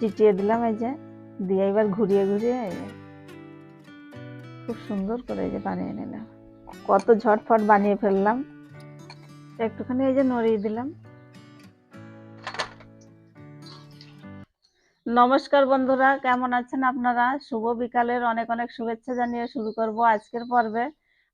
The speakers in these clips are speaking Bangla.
চিটিয়ে দিলাম এই যে। দিয়ে এবার ঘুরিয়ে ঘুরিয়ে খুব সুন্দর করে এই যে বানিয়ে নিলাম। কত ঝটফট বানিয়ে ফেললাম। একটুখানি এই যে নড়িয়ে দিলাম। নমস্কার বন্ধুরা, কেমন আছেন আপনারা? শুভ বিকালের অনেক অনেক শুভেচ্ছা জানিয়ে শুরু করব আজকের পর্বে।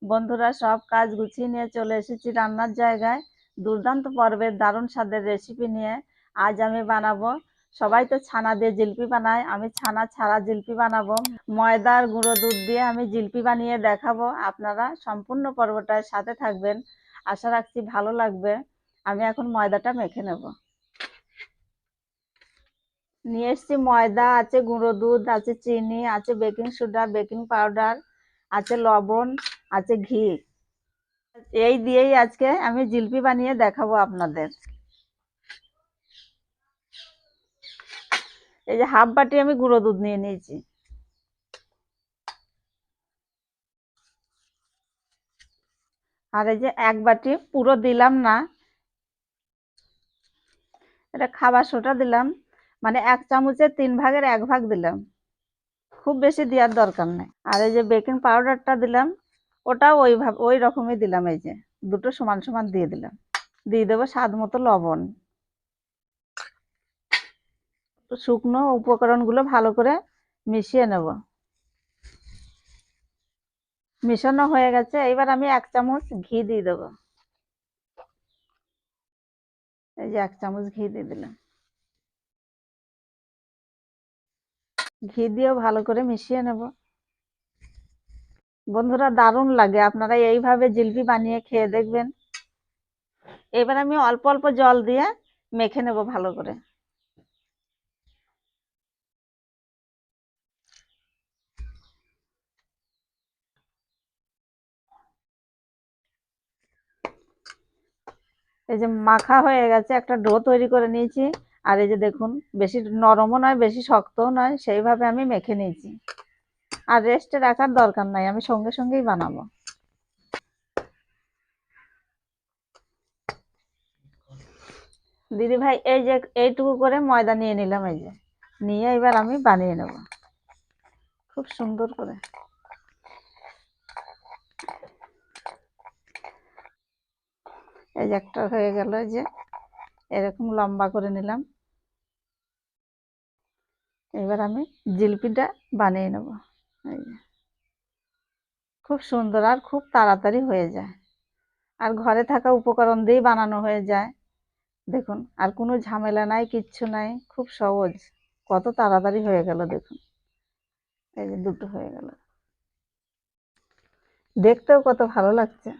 বন্ধুরা, সব কাজ গুছিয়ে নিয়ে চলে এসেছি রান্নার জায়গায়। দুর্দান্ত পর্বের দারুণ স্বাদের রেসিপি নিয়ে আজ আমি বানাবো সবাই তো ছানা দিয়ে জিলপি বানায়, আমি ছানা ছাড়া জিলপি বানাবো। ময়দার গুঁড়ো দুধ দিয়ে আমি জিলপি বানিয়ে দেখাবো। আপনারা সম্পূর্ণ পর্বটার সাথে থাকবেন। আশা রাখছি ভালো লাগবে। আমি এখন ময়দাটা মেখে নেব। নিয়ে এসছি ময়দা, আছে গুঁড়ো দুধ, আছে চিনি, আছে বেকিং সোডা, বেকিং পাউডার, আছে লবণ, আছে ঘি। এই দিয়েই আজকে আমি জিলপি বানিয়ে দেখাবো আপনাদের। এই যে হাফ বাটি আমি গুঁড়ো দুধ নিয়ে নিয়েছি। আর এই যে এক বাটি পুরো দিলাম না, এটা খাবার সোটা দিলাম মানে এক চামচের তিন ভাগের এক ভাগ দিলাম। খুব বেশি দেওয়ার দরকার নেই। আর এই যে বেকিং পাউডারটা দিলাম, ওটাও ওইভাবে ওই রকমই দিলাম এই যে, দুটো সমান সমান দিয়ে দিলাম। দিয়ে দেবো স্বাদ মতো লবণ। শুকনো উপকরণগুলো ভালো করে মিশিয়ে নেব। মিশানো হয়ে গেছে, এবার আমি এক চামচ ঘি দিয়ে দেবো। এই যে এক চামচ ঘি দিয়ে দিলাম। ঘি দিয়েও ভালো করে মিশিয়ে নেব। বন্ধুরা, দারুণ লাগে। আপনারা এইভাবে জিলপি বানিয়ে খেয়ে দেখবেন। এবার আমি অল্প অল্প জল দিয়ে মেখে নেব ভালো করে। এই যে মাখা হয়ে গেছে, একটা ডো তৈরি করে নিয়েছি। আর এই যে দেখুন, বেশি নরমও নয়, বেশি শক্তও নয়, সেইভাবে আমি মেখে নিয়েছি। আর রেস্টে রাখার দরকার নাই, আমি সঙ্গে সঙ্গেই বানাবো। দিদি ভাই, এই যে এইটুকু করে ময়দা নিয়ে নিলাম, এই যে। নিয়ে এবার আমি বানিয়ে নেব। খুব সুন্দর করে। এই যে একটা হয়ে গেল যে এরকম লম্বা করে নিলাম। এবার আমি জিলিপিটা বানিয়ে নেব। এই যে। খুব সুন্দর আর খুব তাড়াতাড়ি হয়ে যায়। আর ঘরে থাকা উপকরণ দিয়েই বানানো হয়ে যায়। দেখুন, আর কোনো ঝামেলা নাই, কিচ্ছু নাই, খুব সহজ। কত তাড়াতাড়ি হয়ে গেল, দেখুন। এই যে দুটো হয়ে গেল। দেখতেও কত ভালো লাগছে।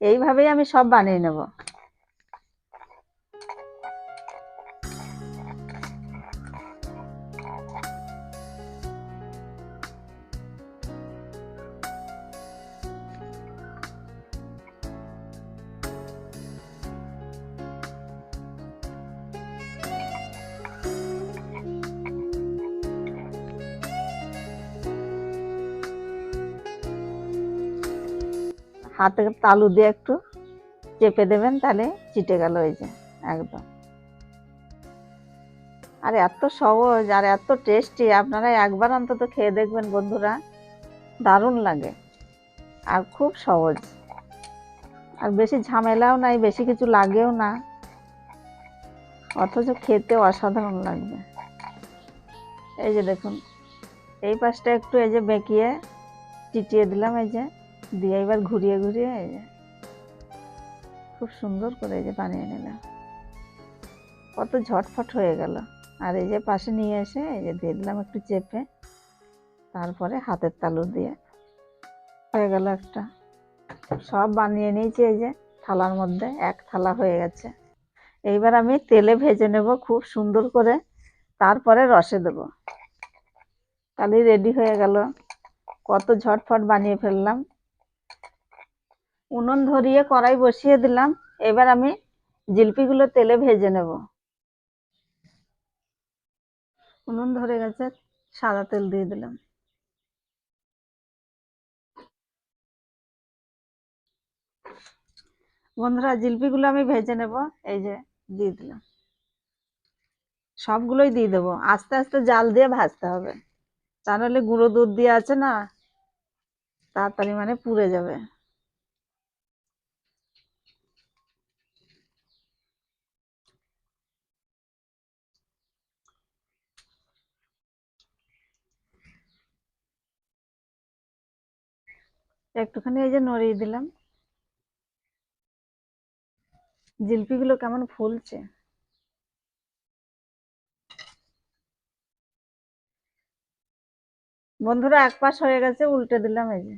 এইভাবেই আমি সব বানিয়ে নেব। হাতে তালু দিয়ে একটু চেপে দেবেন, তাহলে চিটে গেল ওই যে, একদম। আর এত সহজ আর এত টেস্টি আপনারা একবার অন্তত খেয়ে দেখবেন বন্ধুরা। দারুণ লাগে। আর খুব সহজ। আর বেশি ঝামেলাও নাই, বেশি কিছু লাগেও না। অথচ খেতে অসাধারণ লাগবে। এই যে দেখুন, এই পাশটা একটু এই যে বেঁকিয়ে, চিটিয়ে দিলাম এই যে। দিয়ে এবার ঘুরিয়ে ঘুরিয়ে খুব সুন্দর করে এই যে বানিয়ে নিলাম। কত ঝটফট হয়ে গেল। আর এই যে পাশে নিয়ে এসে এই যে দিয়ে দিলাম একটু চেপে, তারপরে হাতের তালু দিয়ে হয়ে গেল একটা। সব বানিয়ে নিয়েছি এই যে থালার মধ্যে, এক থালা হয়ে গেছে। এইবার আমি তেলে ভেজে নেব খুব সুন্দর করে, তারপরে রসে দেবো। তাহলে রেডি হয়ে গেল। কত ঝটফট বানিয়ে ফেললাম। উনুন ধরিয়ে কড়াই বসিয়ে দিলাম। এবার আমি জিলপিগুলো তেলে ভেজে নেব। উনুন ধরে গেছে, সাদা তেল দিয়ে দিলাম। বন্ধুরা, জিলপিগুলো আমি ভেজে নেব, এই যে দিয়ে দিলাম। সবগুলোই দিয়ে দেবো। আস্তে আস্তে জাল দিয়ে ভাজতে হবে। তা নাহলে গুঁড়ো দুধ দিয়ে আছে না, তাড়াতাড়ি মানে পুড়ে যাবে। একটুখানি এই যে নড়িয়ে দিলাম। জিলপিগুলো কেমন ফুলছে? বন্ধুরা, এক পাশ হয়ে গেছে, উল্টে দিলাম এই যে।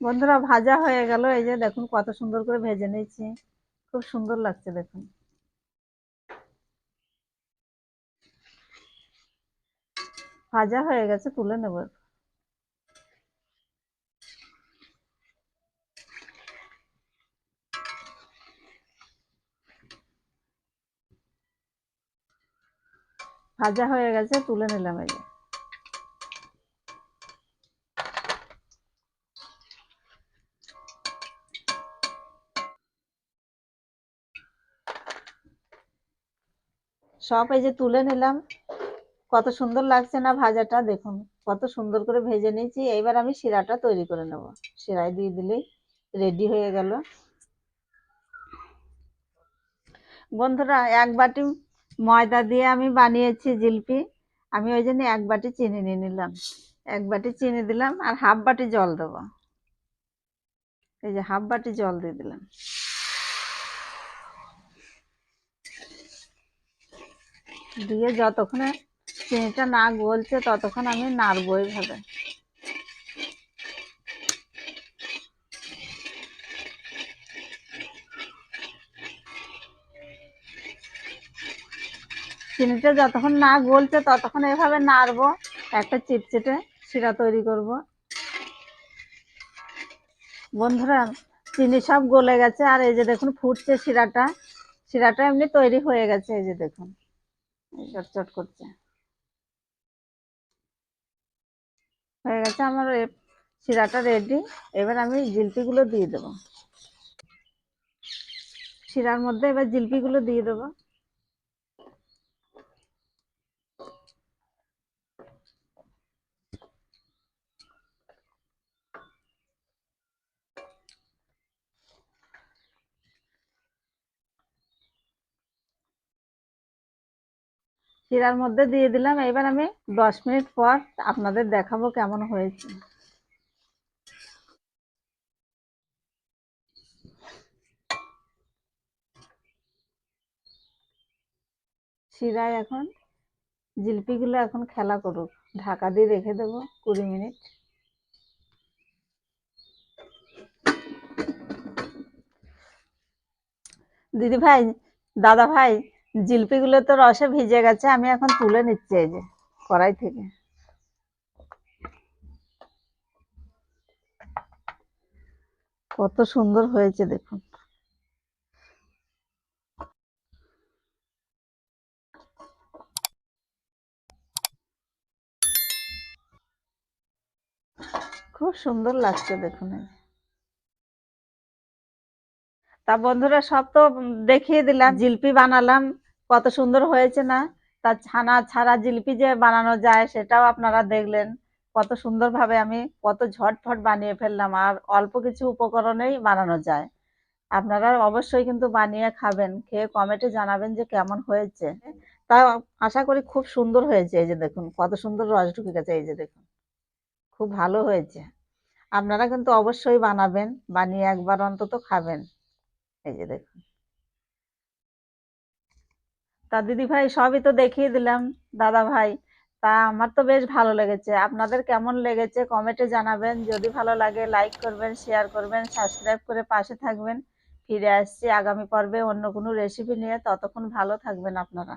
বন্ধুরা, ভাজা হয়ে গেল, এই যে দেখুন কত সুন্দর করে ভেজে নিয়েছি। খুব সুন্দর লাগছে দেখুন। ভাজা হয়ে গেছে, তুলে নেব ভাজা হয়ে গেছে, তুলে নিলাম এই সব এই যে তুলে নিলাম। কত সুন্দর লাগছে না ভাজাটা, দেখুন, কত সুন্দর করে ভেজে নিয়েছি। এইবার আমি শিরাটা তৈরি করে নেব। শিরায় দিয়ে দিলেই রেডি হয়ে গেল। বন্ধুরা, এক বাটি ময়দা দিয়ে আমি বানিয়েছি জিলপি। আমি ওই জন্য এক বাটি চিনি নিয়ে নিলাম। এক বাটি চিনি দিলাম আর হাফ বাটি জল দেবো। এই যে হাফ বাটি জল দিয়ে দিলাম। দিয়ে যতক্ষণে চিনিটা না গলছে, ততক্ষণ আমি নাড়বো এইভাবে চিনিটা যতক্ষণ না গলছে, ততক্ষণ এভাবে নাড়বো। একটা চিটচিটে শিরা তৈরি করব। বন্ধুরা, চিনি সব গলে গেছে, আর এই যে দেখুন ফুটছে শিরাটা। শিরাটা এমনি তৈরি হয়ে গেছে, এই যে দেখুন। চটচট করছে। হয়ে গেছে আমার শিরাটা রেডি এবার আমি জিলপিগুলো দিয়ে দেবো। শিরার মধ্যে এবার জিলপিগুলো দিয়ে দেবো। শিরার মধ্যে দিয়ে দিলাম। এবার আমি দশ মিনিট পর আপনাদের দেখাবো কেমন হয়েছে। শিরায় এখন জিলপিগুলো এখন খেলা করুক। ঢাকা দিয়ে রেখে দেবো কুড়ি মিনিট। দিদি ভাই, দাদা ভাই জিলপিগুলো তো রসে ভিজে গেছে, আমি এখন তুলে নিচ্ছি এই যে কড়াই থেকে। কত সুন্দর হয়েছে দেখুন। খুব সুন্দর লাগছে দেখুন তা বন্ধুরা সব তো দেখিয়ে দিলাম, জিলপি বানালাম, কত সুন্দর হয়েছে না? তা ছানা ছাড়া জিলপি যে বানানো যায় সেটাও আপনারা দেখলেন, কত সুন্দরভাবে আমি কত ঝটফট বানিয়ে ফেললাম, আর অল্প কিছু উপকরণেই বানানো যায়। আপনারা অবশ্যই কিন্তু বানিয়ে খাবেন, খেয়ে কমেন্টে জানাবেন যে কেমন হয়েছে। তা আশা করি খুব সুন্দর হয়েছে, এই যে দেখুন, কত সুন্দর রস ঢুকে গেছে, এই যে দেখুন, খুব ভালো হয়েছে। আপনারা কিন্তু অবশ্যই বানাবেন, বানিয়ে একবার অন্তত খাবেন। এই যে দেখুন। তা দিদি ভাই, সবই তো দেখিয়ে দিলাম। দাদা ভাই, তা আমার তো বেশ ভালো লেগেছে। আপনাদের কেমন লেগেছে কমেন্টে জানাবেন। যদি ভালো লাগে লাইক করবেন শেয়ার করবেন সাবস্ক্রাইব করে পাশে থাকবেন। ফিরে আসছি আগামী পর্বে অন্য কোনো রেসিপি নিয়ে। ততক্ষণ ভালো থাকবেন আপনারা।